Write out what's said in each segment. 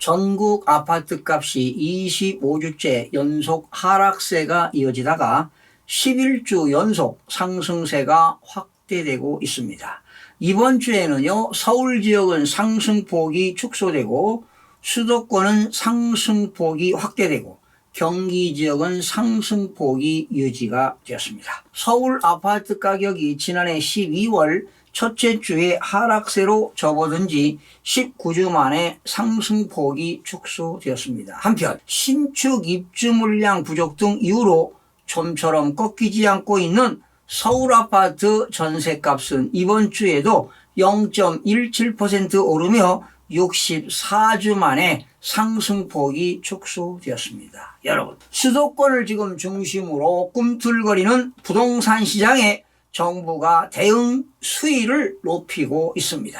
전국 아파트 값이 25주째 연속 하락세가 이어지다가 11주 연속 상승세가 확대되고 있습니다. 이번 주에는요, 서울 지역은 상승폭이 축소되고 수도권은 상승폭이 확대되고 경기 지역은 상승폭이 유지가 되었습니다. 서울 아파트 가격이 지난해 12월 첫째 주에 하락세로 접어든 지 19주 만에 상승폭이 축소되었습니다. 한편 신축 입주 물량 부족 등 이유로 좀처럼 꺾이지 않고 있는 서울 아파트 전세값은 이번 주에도 0.17% 오르며 64주 만에 상승폭이 축소되었습니다. 여러분, 수도권을 지금 중심으로 꿈틀거리는 부동산 시장에 정부가 대응 수위를 높이고 있습니다.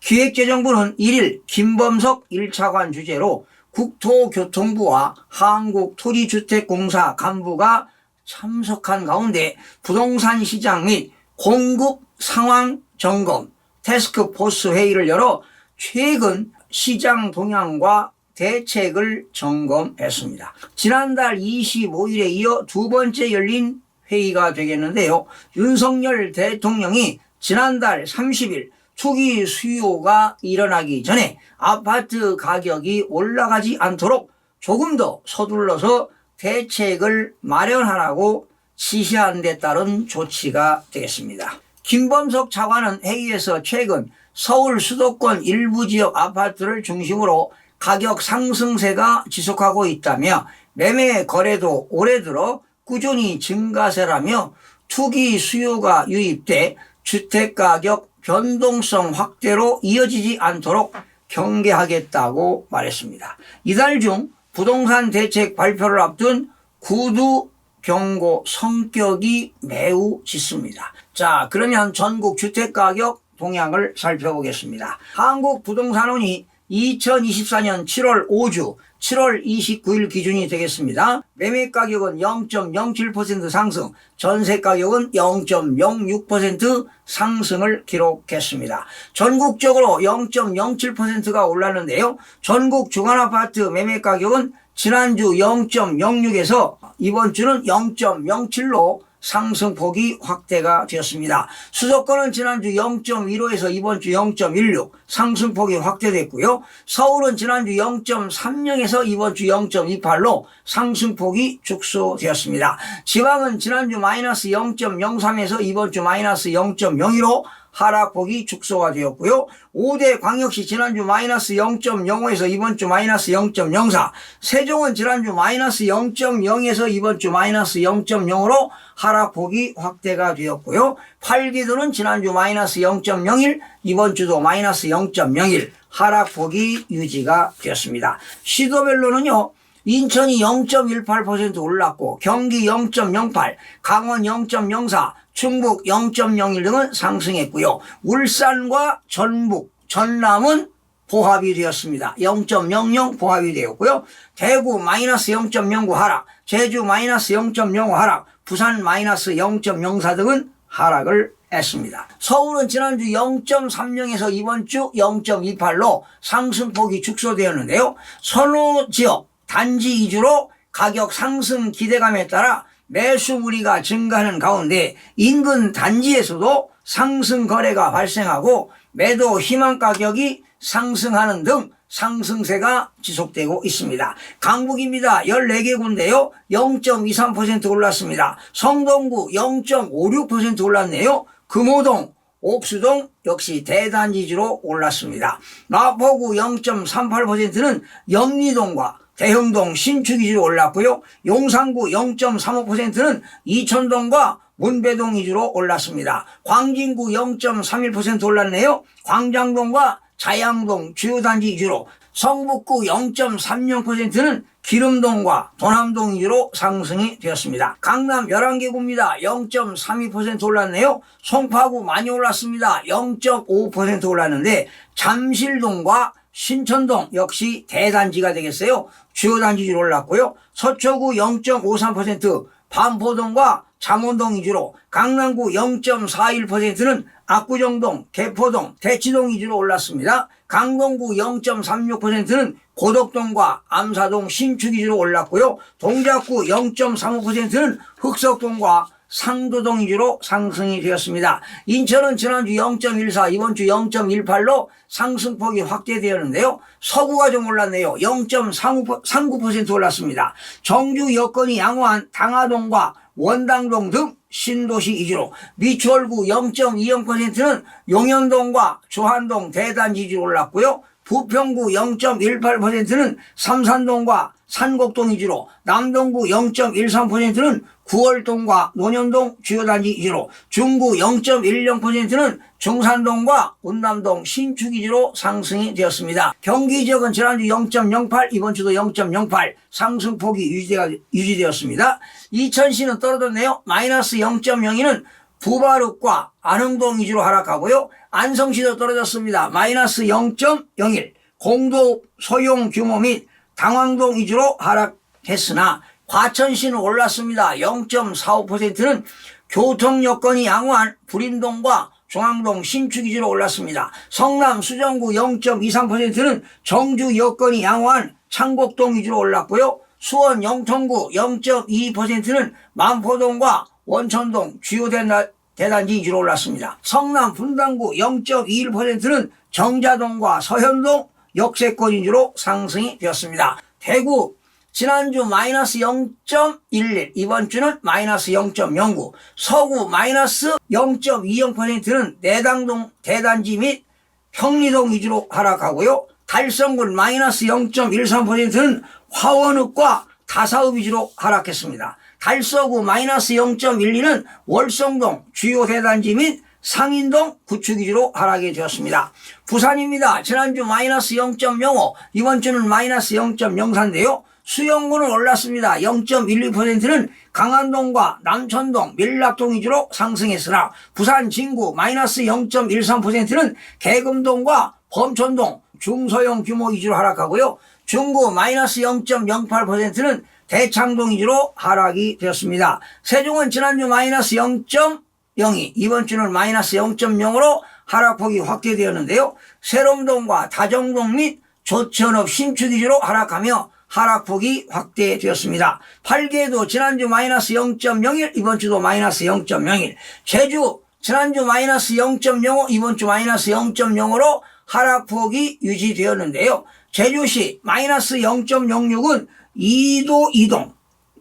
기획재정부는 1일 김범석 1차관 주재로 국토교통부와 한국토지주택공사 간부가 참석한 가운데 부동산 시장 및 공급 상황 점검 테스크포스 회의를 열어 최근 시장 동향과 대책을 점검했습니다. 지난달 25일에 이어 두 번째 열린 회의가 되겠는데요. 윤석열 대통령이 지난달 30일 투기 수요가 일어나기 전에 아파트 가격이 올라가지 않도록 조금 더 서둘러서 대책을 마련하라고 지시한 데 따른 조치가 되겠습니다. 김범석 차관은 회의에서 최근 서울 수도권 일부 지역 아파트를 중심으로 가격 상승세가 지속하고 있다며 매매 거래도 올해 들어 꾸준히 증가세라며 투기 수요가 유입돼 주택가격 변동성 확대로 이어지지 않도록 경계하겠다고 말했습니다. 이달 중 부동산 대책 발표를 앞둔 구두 경고 성격이 매우 짙습니다. 자, 그러면 전국 주택가격 동향을 살펴보겠습니다. 한국부동산원이 2024년 7월 5주 7월 29일 기준이 되겠습니다. 매매 가격은 0.07% 상승, 전세 가격은 0.06% 상승을 기록했습니다. 전국적으로 0.07%가 올랐는데요. 전국 중환아파트 매매 가격은 지난주 0.06에서 이번 주는 0.07로 상승폭이 확대가 되었습니다. 수도권은 지난주 0.15에서 이번 주 0.16 상승폭이 확대됐고요. 서울은 지난주 0.30에서 이번 주 0.28로 상승폭이 축소되었습니다. 지방은 지난주 마이너스 0.03에서 이번 주 마이너스 0.02로 하락폭이 축소가 되었고요. 5대 광역시 지난주 마이너스 0.05에서 이번 주 마이너스 0.04, 세종은 지난주 마이너스 0.0에서 이번 주 마이너스 0.0으로 하락폭이 확대가 되었고요. 8기도는 지난주 마이너스 0.01, 이번 주도 마이너스 0.01 하락폭이 유지가 되었습니다. 시도별로는요. 인천이 0.18% 올랐고 경기 0.08, 강원 0.04, 충북 0.01 등은 상승했고요. 울산과 전북, 전남은 보합이 되었습니다. 0.00 보합이 되었고요. 대구 마이너스 0.09 하락, 제주 마이너스 0.05 하락, 부산 마이너스 0.04 등은 하락을 했습니다. 서울은 지난주 0.30에서 이번 주 0.28로 상승폭이 축소되었는데요. 선호 지역 단지 위주로 가격 상승 기대감에 따라 매수 무리가 증가하는 가운데 인근 단지에서도 상승 거래가 발생하고 매도 희망 가격이 상승하는 등 상승세가 지속되고 있습니다. 강북입니다. 14개 군데요. 0.23% 올랐습니다. 성동구 0.56% 올랐네요. 금호동, 옥수동 역시 대단지주로 올랐습니다. 마포구 0.38%는 영리동과 대형동 신축 위주로 올랐고요. 용산구 0.35%는 이천동과 문배동 위주로 올랐습니다. 광진구 0.31% 올랐네요. 광장동과 자양동 주요 단지 위주로 성북구 0.30%는 기름동과 도남동 위주로 상승이 되었습니다. 강남 11개 구입니다. 0.32% 올랐네요. 송파구 많이 올랐습니다. 0.5% 올랐는데 잠실동과 신천동 역시 대단지가 되겠어요. 주요 단지로 올랐고요. 서초구 0.53%, 반포동과 잠원동 위주로 강남구 0.41%는 압구정동, 개포동, 대치동 위주로 올랐습니다. 강동구 0.36%는 고덕동과 암사동, 신축 위주로 올랐고요. 동작구 0.35%는 흑석동과 상도동 위주로 상승이 되었습니다. 인천은 지난주 0.14, 이번 주 0.18로 상승폭이 확대되었는데요. 서구가 좀 올랐네요. 0.39% 올랐습니다. 정주 여건이 양호한 당하동과 원당동 등 신도시 위주로 미추홀구 0.20%는 용현동과 조한동 대단지 위주로 올랐고요. 부평구 0.18%는 삼산동과 산곡동 위주로 남동구 0.13%는 구월동과 논현동 주요단지 위주로 중구 0.10%는 중산동과 운남동 신축 위주로 상승이 되었습니다. 경기 지역은 지난주 0.08 이번 주도 0.08 상승폭이 유지되가, 유지되었습니다. 이천시는 떨어졌네요. 마이너스 0.02는 부바룩과 안흥동 위주로 하락하고요. 안성시도 떨어졌습니다. 마이너스 0.01 공도 소용 규모 및 당황동 위주로 하락했으나 과천시는 올랐습니다. 0.45%는 교통 여건이 양호한 불인동과 중앙동 신축 위주로 올랐습니다. 성남 수정구 0.23%는 정주 여건이 양호한 창곡동 위주로 올랐고요. 수원 영통구 0.2%는 만포동과 원천동 주요 대단- 대단지 위주로 올랐습니다. 성남 분당구 0.21%는 정자동과 서현동 역세권 위주로 상승이 되었습니다. 대구 지난주 마이너스 0.11 이번 주는 마이너스 0.09 서구 마이너스 0.20%는 내당동 대단지 및 평리동 위주로 하락하고요. 달성군 마이너스 0.13%는 화원읍과 다사읍 위주로 하락했습니다. 달서구 마이너스 0.12는 월성동 주요 대단지 및 상인동 구축 위주로 하락이 되었습니다. 부산입니다. 지난주 마이너스 0.05 이번 주는 마이너스 0.04인데요. 수영구는 올랐습니다. 0.12%는 강안동과 남천동, 밀락동 위주로 상승했으나 부산 진구 마이너스 0.13%는 계금동과 범천동 중소형 규모 위주로 하락하고요. 중구 마이너스 0.08%는 대창동 위주로 하락이 되었습니다. 세종은 지난주 마이너스 0.02 이번 주는 마이너스 0.0으로 하락폭이 확대되었는데요. 세롬동과 다정동 및 조천업 신축 위주로 하락하며 하락폭이 확대되었습니다. 팔계도 지난주 마이너스 0.01 이번 주도 마이너스 0.01 제주 지난주 마이너스 0.05 이번 주 마이너스 0.0으로 하락폭이 유지되었는데요. 제주시 마이너스 0.06은 이도 이동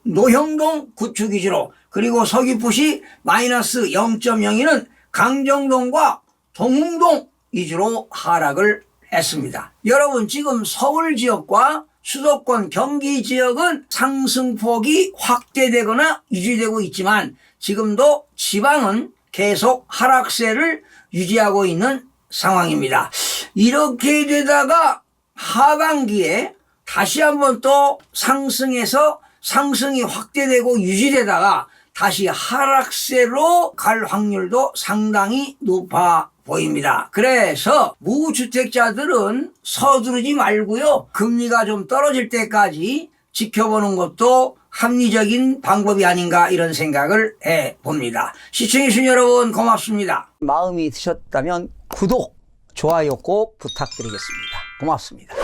노형동 구축 위주로 그리고 서귀포시 마이너스 0.02는 강정동과 동흥동 위주로 하락을 했습니다. 여러분 지금 서울 지역과 수도권 경기 지역은 상승폭이 확대되거나 유지되고 있지만 지금도 지방은 계속 하락세를 유지하고 있는 상황입니다. 이렇게 되다가 하반기에 다시 한번 또 상승해서 상승이 확대되고 유지되다가 다시 하락세로 갈 확률도 상당히 높아 보입니다. 그래서 무주택자들은 서두르지 말고요. 금리가 좀 떨어질 때까지 지켜보는 것도 합리적인 방법이 아닌가 이런 생각을 해 봅니다. 시청해주신 여러분 고맙습니다. 마음이 드셨다면 구독, 좋아요 꼭 부탁드리겠습니다. 고맙습니다.